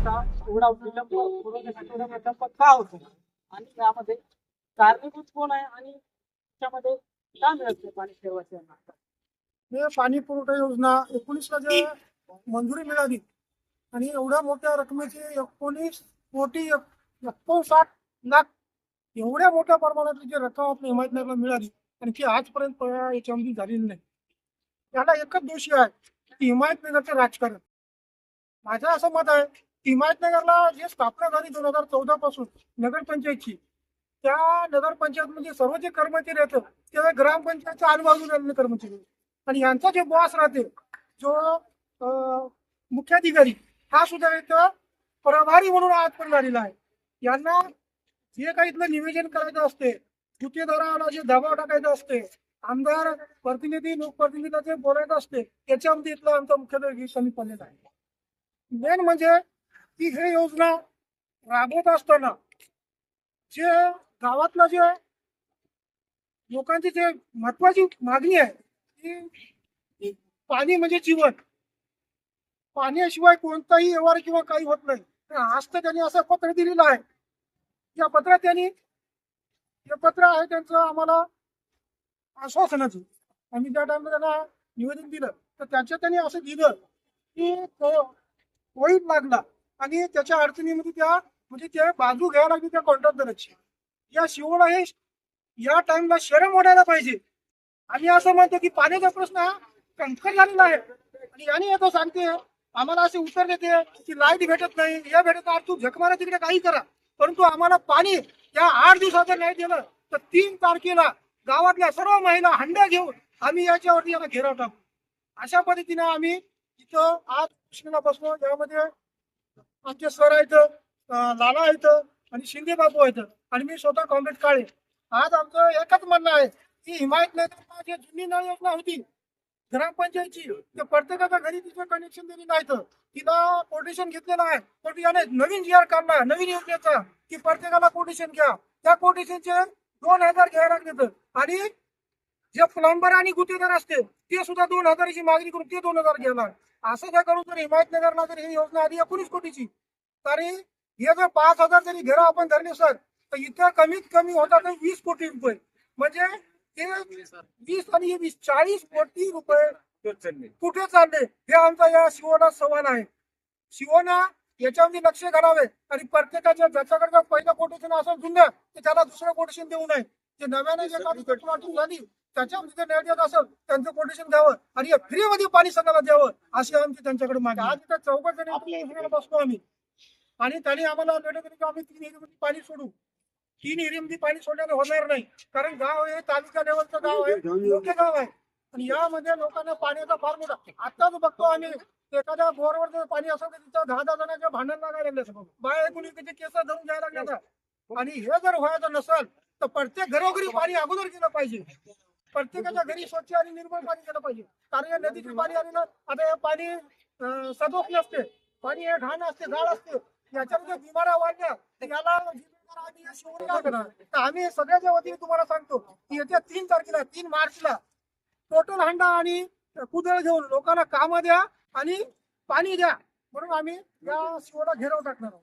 एवढा विलंब पुरवण्यासाठी एवढा विलंब का होतो. आणि त्यामध्ये कारणीभूत कोण आहे आणि त्यामध्ये का मिळत पाणी शेरवाची पाणी पुरवठा योजना एकोणीसला जे मंजुरी मिळाली आणि एवढ्या मोठ्या रकमेची एकोणीस कोटी एकोणसाठ लाख एवढ्या मोठ्या प्रमाणातली जी रक्कम आपल्या हिमायतनगरला मिळाली आणि ती आजपर्यंत याच्यामध्ये झालेली नाही. त्याला एकच दोषी आहे की हिमायतनगरचं राजकारण. माझं असं मत आहे हिमायतनगरला जी स्थापना झाली दोन हजार चौदा पासून नगरपंचायतची त्या नगरपंचायत म्हणजे सर्व जे कर्मचारी आहेत ते ग्रामपंचायतच्या आजूबाजूला आलेले कर्मचारी. आणि यांचा जे बॉस राहते जो मुख्याधिकारी हा सुद्धा इथं प्रभारी म्हणून आयात्पर झालेला आहे. यांना जे काही इथलं निवेदन करायचं असते गुत्तेदाराला जे दबाव टाकायचा असते आमदार प्रतिनिधी लोकप्रतिनिधीला जे बोलायचं असते त्याच्यामध्ये इथलं आमचा मुख्याधिकारी कमी पडलेला आहे. मेन म्हणजे की हे योजना राबवत असताना जे गावातलं जे लोकांची जे महत्वाची मागणी आहे ती पाणी म्हणजे जीवन. पाण्याशिवाय कोणताही व्यवहार किंवा काही होत नाही. आज तर त्यांनी असं पत्र दिलेलं आहे. या पत्रात त्यांनी हे पत्र आहे त्यांचं आम्हाला आश्वासनाचं. आम्ही त्या टाइमला त्यांना निवेदन दिलं तर त्यांच्या त्यांनी असं दिलं की कोविड लागला. आणि त्याच्या अडचणीमध्ये त्या म्हणजे त्या बाजू घ्यायला लागली त्या कॉन्ट्रॅक्टरची या शिवला हे या टाइमला शरम वाढायला पाहिजे. आम्ही असं म्हणतो की पाण्याचा प्रश्न हा कंकर झालेला आहे. आणि याने येतो सांगते आम्हाला असे उत्तर देते की लाइट भेटत नाही. या भेटत नाही तू झकमारा तिकडे काही करा. परंतु आम्हाला पाणी या आठ दिवसाचं नाही दिलं तर तीन तारखेला गावातल्या सर्व महिला हंड्या घेऊन आम्ही याच्यावरती याला घेराव टाकू. अशा पद्धतीने आम्ही इथं आज कृष्णाला बसलो यामध्ये आमचे सर आहेत लाला आहेत आणि शिंदे बापू आहेत. आणि मी स्वतः कॉम्रेड काळे. आज आमचं एकच म्हणणं आहे की हिमायतनगरला जी जुनी नळ योजना होती ग्रामपंचायतची ते प्रत्येकाच्या घरी तिचं कनेक्शन दिली नाहीत. तिला कोटेशन घेतलेलं आहे. पण याने नवीन जी आर काढला नवीन योजनेचा. की प्रत्येकाला कोटेशन घ्या. त्या कोटेशनचे दोन हजार घ्यायला लागले आणि जे प्लंबर आणि गुत्तेदार असते ते सुद्धा दोन हजाराची मागणी करून ते दोन हजार घ्यायला असं काय करून जर हिमायतनगरला जर ही योजना आली एकोणीस कोटीची तरी हे जर पाच हजार जरी घेरा आपण धरले सर तर इथं कमीत कमी होतात वीस कोटी रुपये. म्हणजे ते वीस आणि हे वीस चाळीस कोटी रुपये कुठे चालले? हे आमचा या शिवना सवाल आहे. शिवना याच्यामध्ये लक्ष घालावे. आणि प्रत्येकाच्या ज्याच्याकडे पहिलं कोटेशन असेल जुनं तर त्याला दुसरं कोटेशन देऊ नये. ते नव्याने जे काही झाली. त्याच्यामध्ये नाही देत असेल त्यांचं कोटेशन द्यावं आणि फ्री मध्ये पाणी सगळ्याला द्यावं अशी आमची त्यांच्याकडे मागणी आज इथं चौघ जण आपल्या बसतो आम्ही. आणि त्यांनी आम्हाला की आम्ही तीन एरियामध्ये पाणी सोडू. तीन एरियामध्ये पाणी सोडण्याने होणार नाही. कारण गाव हे तालुका लेवलचं गाव आहे मोठे गाव आहे. आणि यामध्ये लोकांना पाण्याचा फार मोठा आताच बघतो आम्ही एखाद्या बोरवर जर पाणी असेल तर तिथं दहा दहा जणांच्या भांडण लागायला लागले बाहेर कुणी त्याचे केस धरून जायला लागले आणि हे जर व्हायचं नसेल तर प्रत्येक घरोघरी पाणी अगोदर गेलं पाहिजे. प्रत्येकाच्या घरी स्वच्छ आणि निर्मळ पाणी गेलं पाहिजे. कारण या नदीचे पाणी आले ना आता हे पाणी सदोष नसते. पाणी हे घाण असते गाळ असते. याच्यामध्ये बिमाऱ्या वाढल्या याला आम्ही सगळ्याच्या वतीने तुम्हाला सांगतो की येत्या तीन तारखेला तीन मार्चला टोटल हंडा आणि कुदळ घेऊन लोकांना कामं द्या आणि पाणी द्या. म्हणून आम्ही या शिवाला घेराव टाकणार आहोत.